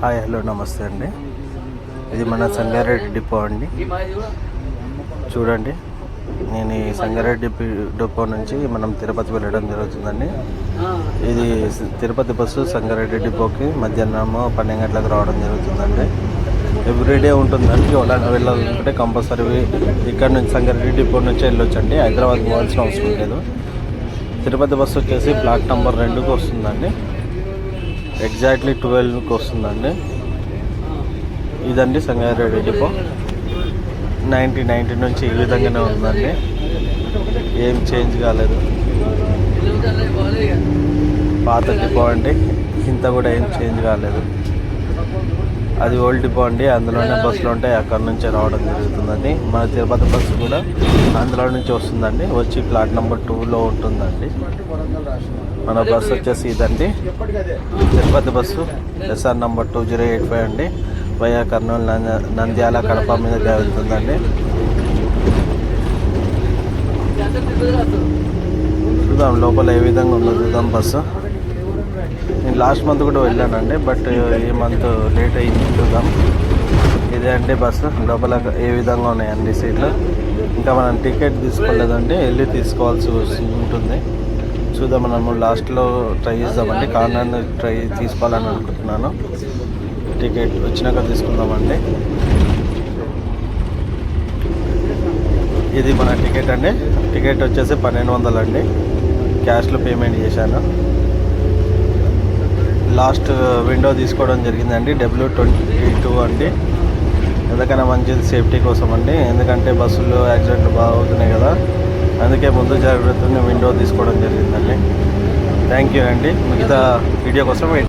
Hi hello నమస్తే అండి. ఇది మన సంగారెడ్డి డిపో అండి. చూడండి నేను ఈ సంగారెడ్డి డిపో నుంచి మనం తిరుపతి వెళ్ళడం జరుగుతుందండి. ఇది తిరుపతి బస్సు సంగారెడ్డి డిపోకి మధ్యాహ్నము పన్నెండు గంటలకు రావడం జరుగుతుందండి. ఎవ్రీడే ఉంటుందండి ఎవరైనా వెళ్ళాలనుకుంటే కంపల్సరీ ఇక్కడ నుంచి సంగారెడ్డి డిపో నుంచి వెళ్ళొచ్చండి. హైదరాబాద్ పోవాల్సిన అవసరం లేదు. తిరుపతి బస్సు వచ్చేసి బ్లాక్ నెంబర్ రెండుకి వస్తుందండి. ఎగ్జాక్ట్లీ ట్వెల్వ్కి వస్తుందండి. ఇదండి సంగారెడ్డి డిపో. నైన్టీన్ నైన్టీ నుంచి ఈ విధంగానే ఉందండి. ఏం చేంజ్ కాలేదు. పాత డిపో అండి. ఇంత కూడా ఏం చేంజ్ కాలేదు. అది ఓల్డ్ డిపో అండి. అందులోనే బస్సులు ఉంటాయి. అక్కడ నుంచి రావడం జరుగుతుందండి. మన తిరుపతి బస్సు కూడా అందులో నుంచి వస్తుందండి. వచ్చి ప్లాట్ నెంబర్ టూలో ఉంటుందండి. మన బస్సు వచ్చేసి ఇదండి. Tirupati bus SR number two zero eight five అండి. వయా కర్నూలు నంద- నంద్యాల కడప మీద వెళ్తుందండి చూద్దాం లోపల ఏ విధంగా ఉందో చూద్దాం బస్సు. నేను లాస్ట్ మంత్ కూడా వెళ్ళానండి బట్ uh, ఈ మంత్ లేట్ అయింది చూద్దాం. ఇదే అండి బస్సు లోపల ఏ విధంగా ఉన్నాయండి సీట్లు? ఇంకా మనం టికెట్ తీసుకోలేదంటే వెళ్ళి తీసుకోవాల్సి ఉంటుంది. చూద్దాం మనము లాస్ట్లో ట్రై చేద్దామండి కార్నర్ ట్రై తీసుకోవాలని అనుకుంటున్నాను. టికెట్ వచ్చినాక తీసుకుందామండి. ఇది మన టికెట్ అండి. టికెట్ వచ్చేసి పన్నెండు వందలు అండి క్యాష్లో పేమెంట్ చేశాను. లాస్ట్ విండో తీసుకోవడం జరిగిందండి డబ్ల్యూ ట్వంటీ టూ అండి. ఎందుకైనా మంచిది సేఫ్టీ కోసం అండి. ఎందుకంటే బస్సుల్లో యాక్సిడెంట్లు బాగా అవుతున్నాయి కదా. అందుకే ముందు జాగ్రత్తని విండో తీసుకోవడం జరిగిందండి. థ్యాంక్ యూ అండి. మిగతా వీడియో కోసం